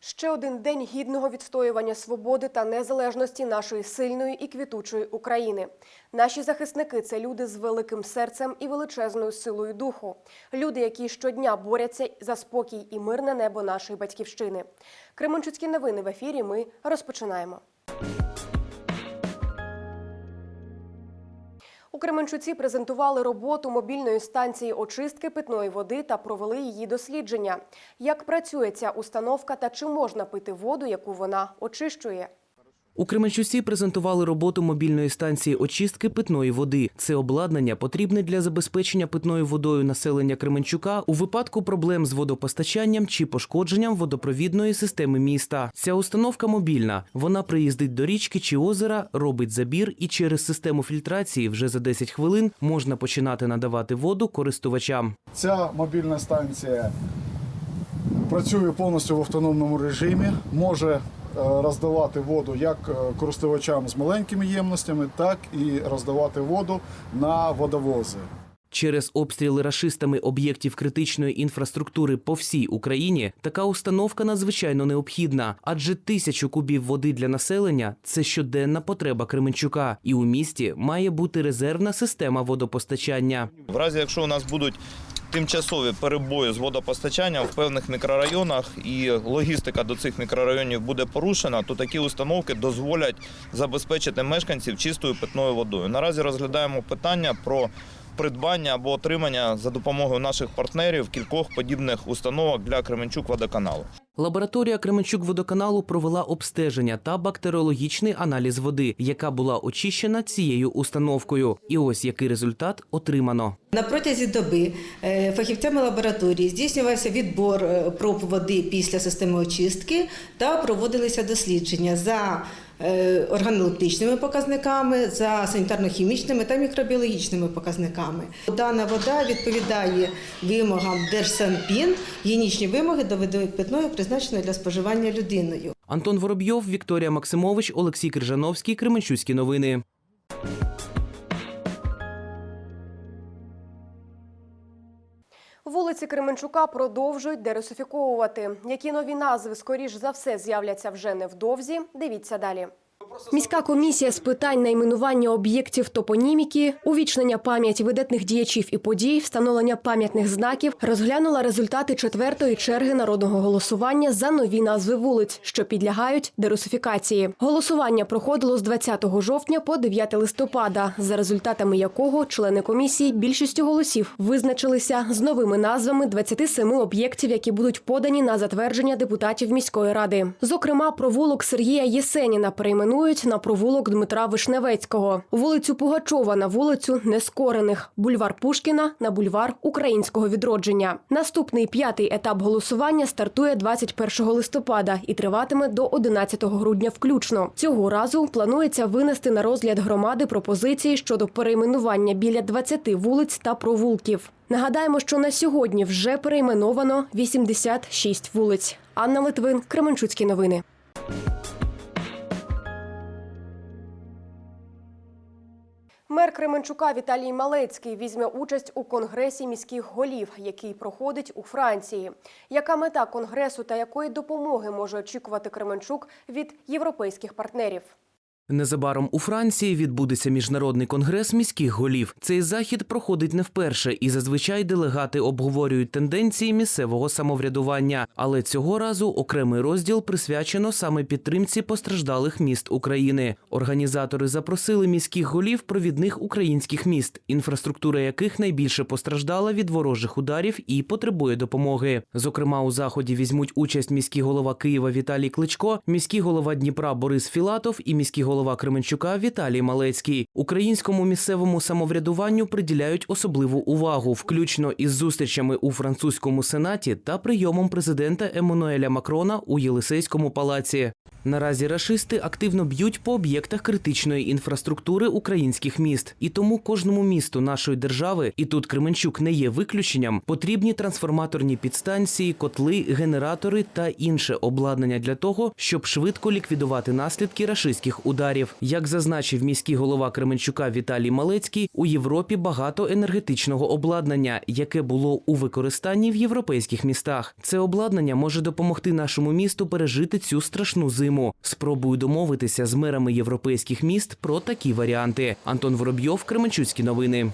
Ще один день гідного відстоювання свободи та незалежності нашої сильної і квітучої України. Наші захисники це люди з великим серцем і величезною силою духу. Люди, які щодня борються за спокій і мирне небо нашої батьківщини. Кременчуцькі новини в ефірі. Ми розпочинаємо. У Кременчуці презентували роботу мобільної станції очистки питної води та провели її дослідження. Як працює ця установка та чи можна пити воду, яку вона очищує? У Кременчуці презентували роботу мобільної станції очистки питної води. Це обладнання потрібне для забезпечення питною водою населення Кременчука у випадку проблем з водопостачанням чи пошкодженням водопровідної системи міста. Ця установка мобільна. Вона приїздить до річки чи озера, робить забір, і через систему фільтрації вже за 10 хвилин можна починати надавати воду користувачам. Ця мобільна станція працює повністю в автономному режимі, може роздавати воду як е, користувачам з маленькими ємностями, так і роздавати воду на водовози. Через обстріли рашистами об'єктів критичної інфраструктури по всій Україні така установка надзвичайно необхідна, адже тисячу кубів води для населення це щоденна потреба Кременчука, і у місті має бути резервна система водопостачання. В разі, якщо у нас будуть тимчасові перебої з водопостачанням в певних мікрорайонах і логістика до цих мікрорайонів буде порушена, то такі установки дозволять забезпечити мешканців чистою питною водою. Наразі розглядаємо питання про придбання або отримання за допомогою наших партнерів кількох подібних установок для Кременчук водоканалу. Лабораторія Кременчук водоканалу провела обстеження та бактеріологічний аналіз води, яка була очищена цією установкою. І ось який результат отримано. На протязі доби е, фахівцями лабораторії здійснювався відбор е, проб води після системи очистки та проводилися дослідження за органолептичними показниками, за санітарно-хімічними та мікробіологічними показниками. Дана вода відповідає вимогам Держсанпін, гігієнічні вимоги до питної призначеної для споживання людиною. Антон Воробйов, Вікторія Максимович, Олексій Крижановський, Кременчуцькі новини. Вулиці Кременчука продовжують дерусифіковувати. Які нові назви, скоріш за все, з'являться вже невдовзі. Дивіться далі. Міська комісія з питань найменування об'єктів топоніміки, увічнення пам'яті видатних діячів і подій, встановлення пам'ятних знаків розглянула результати четвертої черги народного голосування за нові назви вулиць, що підлягають дерусифікації. Голосування проходило з 20 жовтня по 9 листопада, за результатами якого члени комісії більшістю голосів визначилися з новими назвами 27 об'єктів, які будуть подані на затвердження депутатів міської ради. Зокрема, провулок Сергія Єсеніна перейменують на провулок Дмитра Вишневецького, вулицю Пугачова на вулицю Нескорених, бульвар Пушкіна на бульвар Українського відродження. Наступний п'ятий етап голосування стартує 21 листопада і триватиме до 11 грудня включно. Цього разу планується винести на розгляд громади пропозиції щодо перейменування біля 20 вулиць та провулків. Нагадаємо, що на сьогодні вже перейменовано 86 вулиць. Анна Литвин, Кременчуцькі новини. Мер Кременчука Віталій Малецький візьме участь у конгресі міських голів, який проходить у Франції. Яка мета конгресу та якої допомоги може очікувати Кременчук від європейських партнерів? Незабаром у Франції відбудеться міжнародний конгрес міських голів. Цей захід проходить не вперше, і зазвичай делегати обговорюють тенденції місцевого самоврядування. Але цього разу окремий розділ присвячено саме підтримці постраждалих міст України. Організатори запросили міських голів провідних українських міст, інфраструктура яких найбільше постраждала від ворожих ударів і потребує допомоги. Зокрема, у заході візьмуть участь міський голова Києва Віталій Кличко, міський голова Дніпра Борис Філатов і міський голова Кременчука Віталій Малецький. Українському місцевому самоврядуванню приділяють особливу увагу, включно із зустрічами у французькому сенаті та прийомом президента Еммануеля Макрона у Єлисейському палаці. Наразі рашисти активно б'ють по об'єктах критичної інфраструктури українських міст, і тому кожному місту нашої держави, і тут Кременчук не є виключенням, потрібні трансформаторні підстанції, котли, генератори та інше обладнання для того, щоб швидко ліквідувати наслідки рашистських ударів. Ударів. Як зазначив міський голова Кременчука Віталій Малецький, у Європі багато енергетичного обладнання, яке було у використанні в європейських містах. Це обладнання може допомогти нашому місту пережити цю страшну зиму. Спробую домовитися з мерами європейських міст про такі варіанти. Антон Воробйов, Кременчуцькі новини.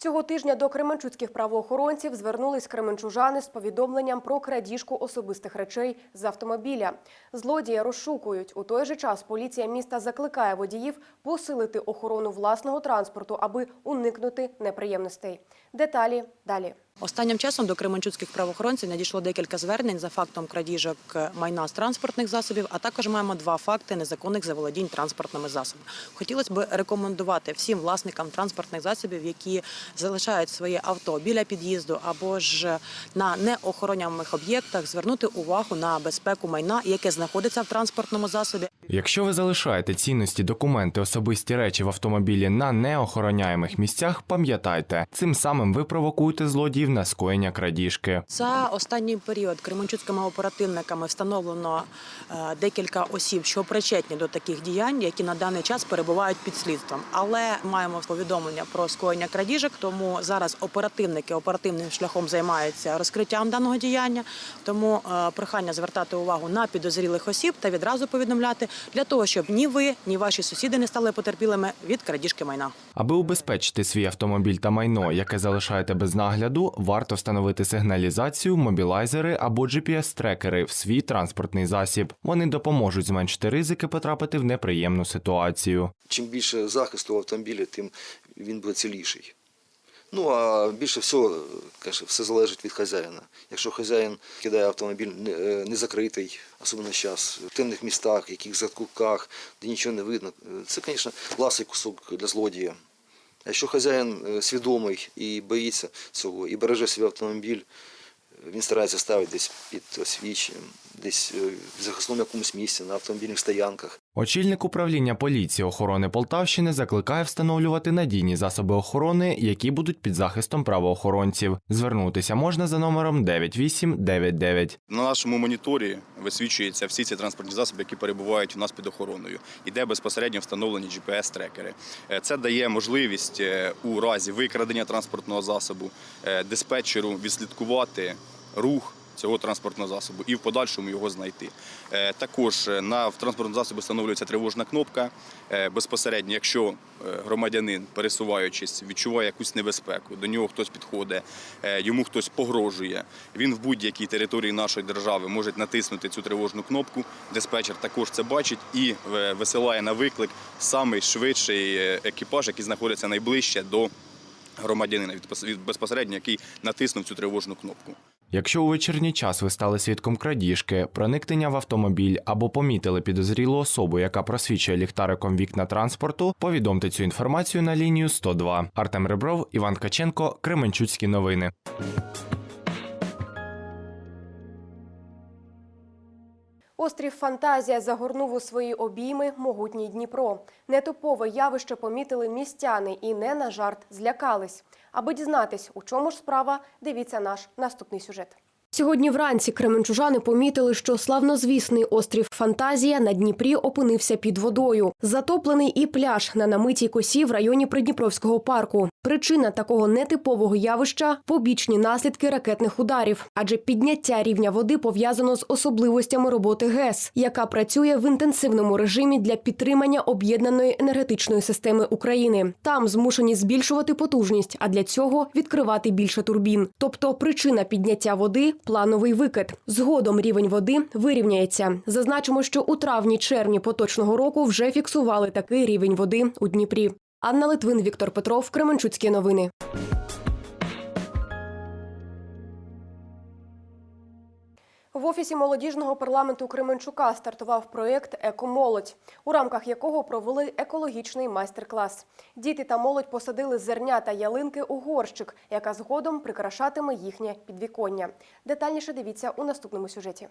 Цього тижня до кременчуцьких правоохоронців звернулись кременчужани з повідомленням про крадіжку особистих речей з автомобіля. Злодія розшукують. У той же час поліція міста закликає водіїв посилити охорону власного транспорту, аби уникнути неприємностей. Деталі далі. Останнім часом до кременчуцьких правоохоронців надійшло декілька звернень за фактом крадіжок майна з транспортних засобів, а також маємо два факти незаконних заволодінь транспортними засобами. Хотілося б рекомендувати всім власникам транспортних засобів, які залишають своє авто біля під'їзду або ж на неохороняних об'єктах, звернути увагу на безпеку майна, яке знаходиться в транспортному засобі. Якщо ви залишаєте цінності, документи, особисті речі в автомобілі на неохороняємих місцях, пам'ятайте, цим самим ви провокуєте злодіїв на скоєння крадіжки. За останній період кременчуцькими оперативниками встановлено е, декілька осіб, що причетні до таких діянь, які на даний час перебувають під слідством. Але маємо повідомлення про скоєння крадіжок, тому зараз оперативники оперативним шляхом займаються розкриттям даного діяння. Тому е, прохання звертати увагу на підозрілих осіб та відразу повідомляти для того, щоб ні ви, ні ваші сусіди не стали потерпілими від крадіжки майна. Аби убезпечити свій автомобіль та майно, яке залишаєте без нагляду, варто встановити сигналізацію, мобілайзери або GPS-трекери в свій транспортний засіб. Вони допоможуть зменшити ризики потрапити в неприємну ситуацію. чим більше захисту в автомобілі, тим він буде ціліший. Ну а більше всього, каже, все залежить від хазяїна. Якщо хазяїн кидає автомобіль не- е, особливо зараз, в темних містах, яких закутках, де нічого не видно, е, це, звісно, ласий кусок для злодія. А якщо хазяїн е, свідомий і боїться цього, і береже свій автомобіль, він старається ставити десь під освіченням, десь е, в захисному якомусь місці, на автомобільних стоянках. Очільник управління поліції охорони Полтавщини закликає встановлювати надійні засоби охорони, які будуть під захистом правоохоронців. Звернутися можна за номером 9899. На нашому моніторі висвічуються всі ці транспортні засоби, які перебувають у нас під охороною, і де безпосередньо встановлені GPS-трекери. Е, Це дає можливість е, у разі викрадення транспортного засобу диспетчеру відслідкувати рух. Цього транспортного засобу і в подальшому його знайти. Е, Також е, на транспортному засобі встановлюється тривожна кнопка. Е, Безпосередньо, якщо громадянин, пересуваючись, відчуває якусь небезпеку, до нього хтось підходить, йому хтось погрожує. Він в будь-якій території нашої держави може натиснути цю тривожну кнопку. Диспетчер також це бачить і висилає на виклик самий швидший екіпаж, який знаходиться найближче до громадянина, безпосередньо який натиснув цю тривожну кнопку. Якщо у вечірній час ви стали свідком крадіжки, проникнення в автомобіль або помітили підозрілу особу, яка просвічує ліхтариком вікна транспорту, повідомте цю інформацію на лінію 102. Артем Ребров, Іван Каченко, Кременчуцькі новини. Острів Фантазія загорнув у свої обійми могутній Дніпро. Нетипове явище помітили містяни і не на жарт злякались. Аби дізнатись, у чому ж справа, дивіться наш наступний сюжет. Сьогодні вранці кременчужани помітили, що славнозвісний острів Фантазія на Дніпрі опинився під водою. Затоплений і пляж на намитій косі в районі Придніпровського парку. Причина такого нетипового явища побічні наслідки ракетних ударів, адже підняття рівня води пов'язано з особливостями роботи ГЕС, яка працює в інтенсивному режимі для підтримання об'єднаної енергетичної системи України. Там змушені збільшувати потужність, а для цього відкривати більше турбін. Тобто причина підняття води плановий викид. Згодом рівень води вирівняється. Зазначимо, що у травні-червні поточного року вже фіксували такий рівень води у Дніпрі. Анна Литвин, Віктор Петров, Кременчуцькі новини. В офісі молодіжного парламенту Кременчука стартував проєкт Екомолодь, у рамках якого провели екологічний майстер-клас. Діти та молодь посадили зерня та ялинки у горщик, яка згодом прикрашатиме їхнє підвіконня. Детальніше дивіться у наступному сюжеті.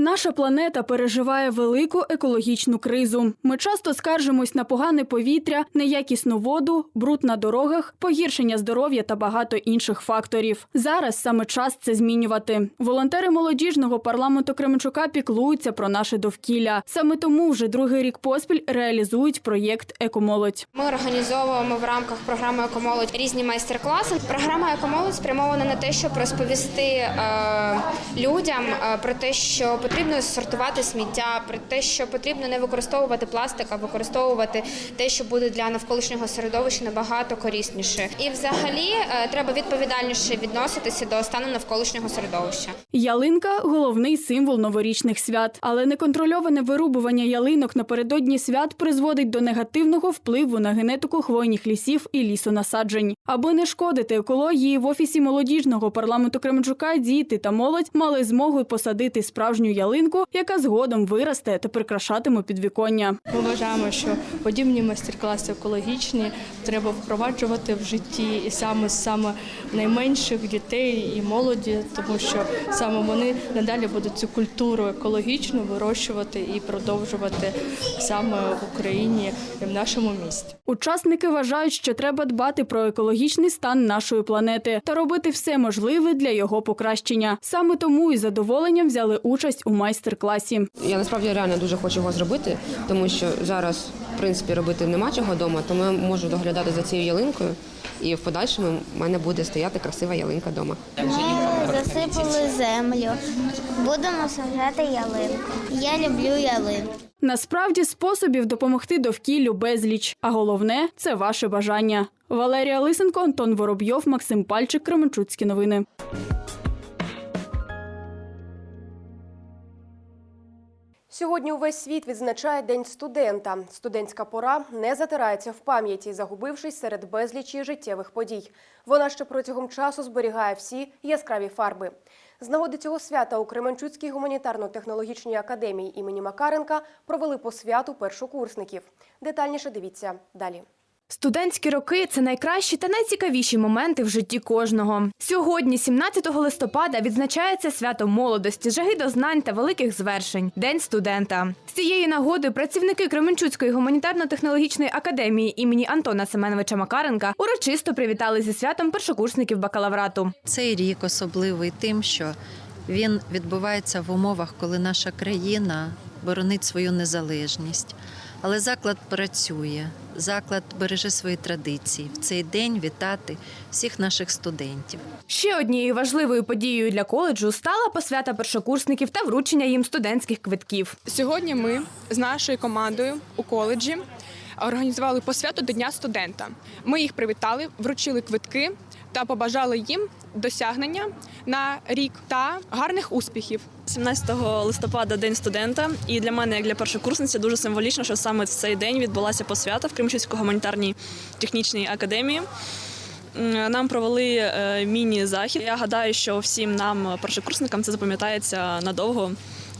Наша планета переживає велику екологічну кризу. Ми часто скаржимось на погане повітря, неякісну воду, бруд на дорогах, погіршення здоров'я та багато інших факторів. Зараз саме час це змінювати. Волонтери молодіжного парламенту Кременчука піклуються про наше довкілля. Саме тому вже другий рік поспіль реалізують проєкт Екомолодь. Ми організовуємо в рамках програми «Екомолодь» різні майстер-класи. Програма «Екомолодь» спрямована на те, щоб розповісти е, людям е, про те, що потрібно сортувати сміття, про те, що потрібно не використовувати пластик, а використовувати те, що буде для навколишнього середовища набагато корисніше. І взагалі е, треба відповідальніше відноситися до стану навколишнього середовища. Ялинка головний символ новорічних свят, але неконтрольоване вирубування ялинок напередодні свят призводить до негативного впливу на генетику хвойних лісів і лісонасаджень. Аби не шкодити екології, в офісі молодіжного парламенту Кременчука діти та молодь мали змогу посадити справжню ялинку, яка згодом виросте та прикрашатиме підвіконня. Ми вважаємо, що подібні майстер-класи екологічні треба впроваджувати в житті і саме саме найменших дітей і молоді, тому що саме вони надалі будуть цю культуру екологічну вирощувати і продовжувати саме в Україні і в нашому місті. Учасники вважають, що треба дбати про екологічний стан нашої планети та робити все можливе для його покращення. Саме тому із задоволенням взяли участь у майстер-класі. Я насправді реально дуже хочу його зробити, тому що зараз, в принципі, робити нема чого вдома, тому я можу доглядати за цією ялинкою. І в подальшому в мене буде стояти красива ялинка вдома. Ми засипали землю, будемо сажати ялинку. Я люблю ялинку. Насправді способів допомогти довкіллю безліч, а головне це ваше бажання. Валерія Лисенко, Антон Воробйов, Максим Пальчик, Кременчуцькі новини. Сьогодні увесь світ відзначає День студента. Студентська пора не затирається в пам'яті, загубившись серед безлічі життєвих подій. Вона ще протягом часу зберігає всі яскраві фарби. З нагоди цього свята у Кременчуцькій гуманітарно-технологічній академії імені Макаренка провели по святу першокурсників. Детальніше дивіться далі. Студентські роки це найкращі та найцікавіші моменти в житті кожного. Сьогодні, 17 листопада, відзначається свято молодості, жаги до знань та великих звершень День студента. З цієї нагоди працівники Кременчуцької гуманітарно-технологічної академії імені Антона Семеновича Макаренка урочисто привітали зі святом першокурсників бакалаврату. Цей рік особливий тим, що він відбувається в умовах, коли наша країна боронить свою незалежність. Але заклад працює, заклад береже свої традиції. В цей день вітати всіх наших студентів. Ще однією важливою подією для коледжу стала посвята першокурсників та вручення їм студентських квитків. Сьогодні ми з нашою командою у коледжі організували посвяту до Дня студента. Ми їх привітали, вручили квитки та побажали їм досягнення на рік та гарних успіхів. 17 листопада День студента, і для мене, як для першокурсниці, дуже символічно, що саме в цей день відбулася посвята в Кримчуцькій гуманітарній технічній академії. Нам провели е, міні-захід. Я гадаю, що всім нам, першокурсникам, це запам'ятається надовго,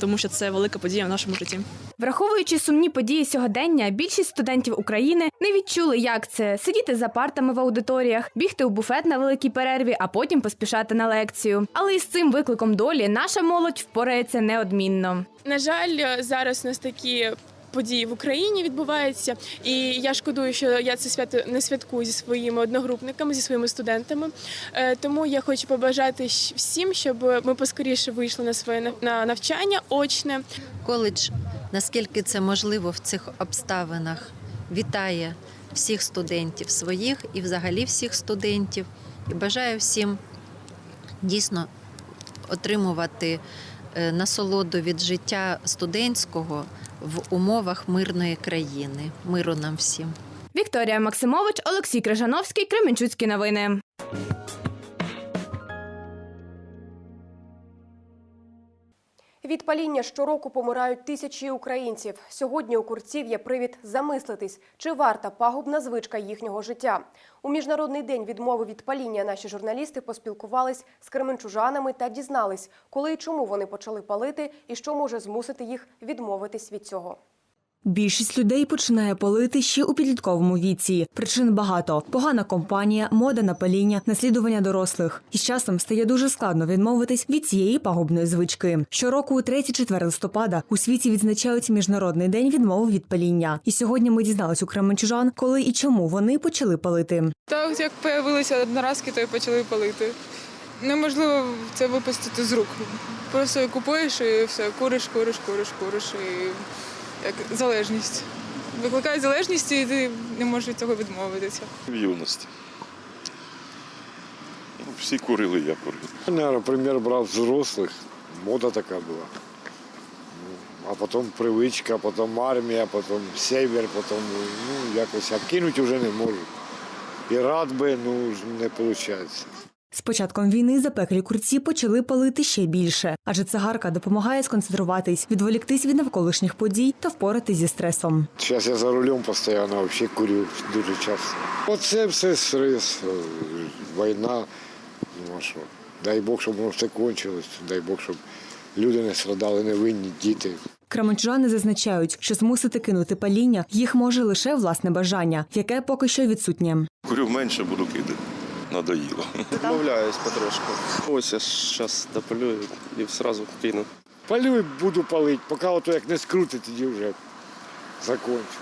тому що це велика подія в нашому житті. Враховуючи сумні події сьогодення, більшість студентів України не відчули, як це сидіти за партами в аудиторіях, бігти у буфет на великій перерві, а потім поспішати на лекцію. Але із цим викликом долі наша молодь впорається неодмінно. На жаль, зараз у нас такі події в Україні відбуваються, і я шкодую, що я це свято не святкую зі своїми одногрупниками, зі своїми студентами. Е, Тому я хочу побажати всім, щоб ми поскоріше вийшли на своє на навчання очне. Коледж, наскільки це можливо в цих обставинах, вітає всіх студентів своїх і взагалі всіх студентів. І бажаю всім дійсно отримувати е, насолоду від життя студентського в умовах мирної країни. Миру нам всім. Вікторія Максимович, Олексій Крижановський, Кременчуцькі новини. Від паління щороку помирають тисячі українців. Сьогодні у курців є привід замислитись, чи варта пагубна звичка їхнього життя. У міжнародний день відмови від паління наші журналісти поспілкувались з кременчужанами та дізнались, коли і чому вони почали палити, і що може змусити їх відмовитись від цього. Більшість людей починає палити ще у підлітковому віці. Причин багато: погана компанія, мода на паління, наслідування дорослих. І з часом стає дуже складно відмовитись від цієї пагубної звички. Щороку, у 3-4 листопада, у світі відзначають міжнародний день відмови від паління. І сьогодні ми дізналися у кременчужан, коли і чому вони почали палити. Так, як появилися одноразки, то й почали палити. Неможливо це випустити з рук. Просто купуєш і все, куриш, куриш, куриш, куриш. І як залежність. Викликає залежність, і ти не можеш від цього відмовитися. В юності. Ну, Всі курили, я курив. Наверное, пример брав взрослих. Мода така була. Ну, А потім привичка, потім армія, потім север, потім ну, якось а кинуть вже не можу. І рад би, ну не виходить. З початком війни запеклі курці почали палити ще більше, адже цигарка допомагає сконцентруватись, відволіктись від навколишніх подій та впоратись зі стресом. Зараз я за рулем постійно взагалі курю дуже часто. Оце все стрес, е, війна. Ну що? Дай Бог, щоб воно все кончилось, дай Бог, щоб люди не страдали, невинні діти. Кременчужани зазначають, що змусити кинути паління їх може лише власне бажання, яке поки що відсутнє. Курю менше, буду кидати. Надоїло. Відмовляюсь потрошку. Ось я зараз допалю і одразу кину. Палю і буду палити, поки ото як не скрутить, тоді вже закончу.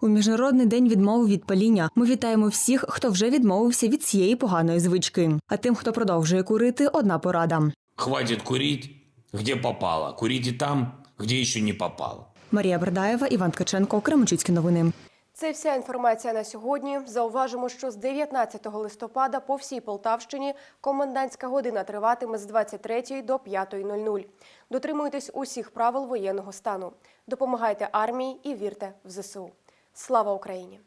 У міжнародний день відмови від паління ми вітаємо всіх, хто вже відмовився від цієї поганої звички. А тим, хто продовжує курити, одна порада. Хватит курить, где попало. Курите там, где еще не попало. Марія Бердаєва, Іван Ткаченко, Кременчуцькі новини. Це вся інформація на сьогодні. Зауважимо, що з 19 листопада по всій Полтавщині комендантська година триватиме з 23 до 5.00. Дотримуйтесь усіх правил воєнного стану. Допомагайте армії і вірте в ЗСУ. Слава Україні!